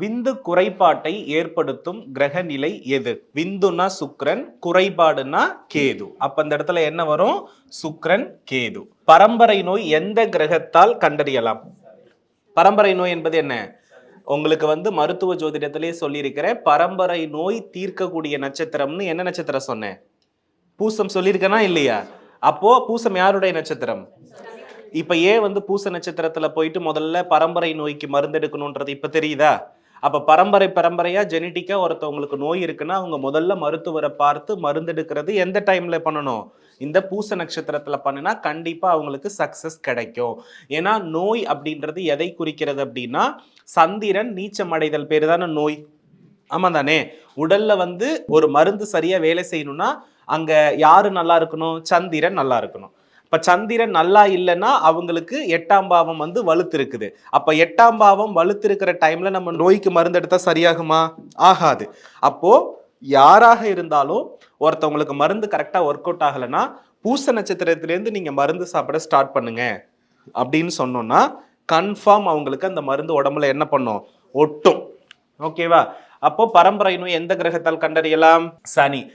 விந்து குறைபாட்டை ஏற்படுத்தும் கிரக நிலை எது? விந்துனா சுக்ரன் குறைபாடுனா கேது. அப்ப அந்த இடத்துல என்ன வரும்? சுக்ரன் கேது. பரம்பரை நோய் எந்த கிரகத்தால் கண்டறியலாம்? பரம்பரை நோய் என்பது என்ன? உங்களுக்கு வந்து மருத்துவ ஜோதிடத்திலே சொல்லியிருக்கிறேன் பரம்பரை நோய் தீர்க்கக்கூடிய நட்சத்திரம்னு என்ன நட்சத்திரம் சொன்னேன்? பூசம் சொல்லியிருக்கேனா இல்லையா? அப்போ பூசம் யாருடைய நட்சத்திரம்? இப்ப ஏன் வந்து பூச நட்சத்திரத்துல போயிட்டு முதல்ல பரம்பரை நோய்க்கு மருந்து எடுக்கணும்ன்றது இப்ப தெரியுதா? அப்ப பரம்பரை பரம்பரையா ஜெனட்டிக்கா ஒருத்தவங்களுக்கு நோய் இருக்குன்னா அவங்க முதல்ல மருத்துவரை பார்த்து மருந்தெடுக்கிறது எந்த டைம்ல பண்ணணும்? இந்த பூச நட்சத்திரத்தில் பண்ணினா கண்டிப்பாக அவங்களுக்கு சக்சஸ் கிடைக்கும். ஏன்னா நோய் அப்படின்றது எதை குறிக்கிறது அப்படின்னா சந்திரன் நீச்சம் அடைதல் பேரு தானே நோய். ஆமாம் தானே உடல்ல வந்து ஒரு மருந்து சரியா வேலை செய்யணும்னா அங்க யாரு நல்லா இருக்கணும்? சந்திரன் நல்லா இருக்கணும். இப்போ சந்திரன் நல்லா இல்லைன்னா அவங்களுக்கு எட்டாம் பாவம் வந்து வலுத்து இருக்குது எட்டாம் பாவம் வலுத்து இருக்கிற நம்ம நோய்க்கு மருந்து எடுத்தால் சரியாகுமா? ஆகாது. அப்போது யாராக இருந்தாலும் ஒருத்தவங்களுக்கு மருந்து கரெக்டாக ஒர்க் அவுட் ஆகலைன்னா பூச நட்சத்திரத்திலேருந்து நீங்கள் மருந்து சாப்பிட ஸ்டார்ட் பண்ணுங்க. அப்படின்னு சொன்னோன்னா கன்ஃபார்ம் அவங்களுக்கு அந்த மருந்து உடம்புல என்ன பண்ணும்? ஒட்டும். ஓகேவா அப்போ பரம்பரை நோய் எந்த கிரகத்தால் கண்டறியலாம்? சனி.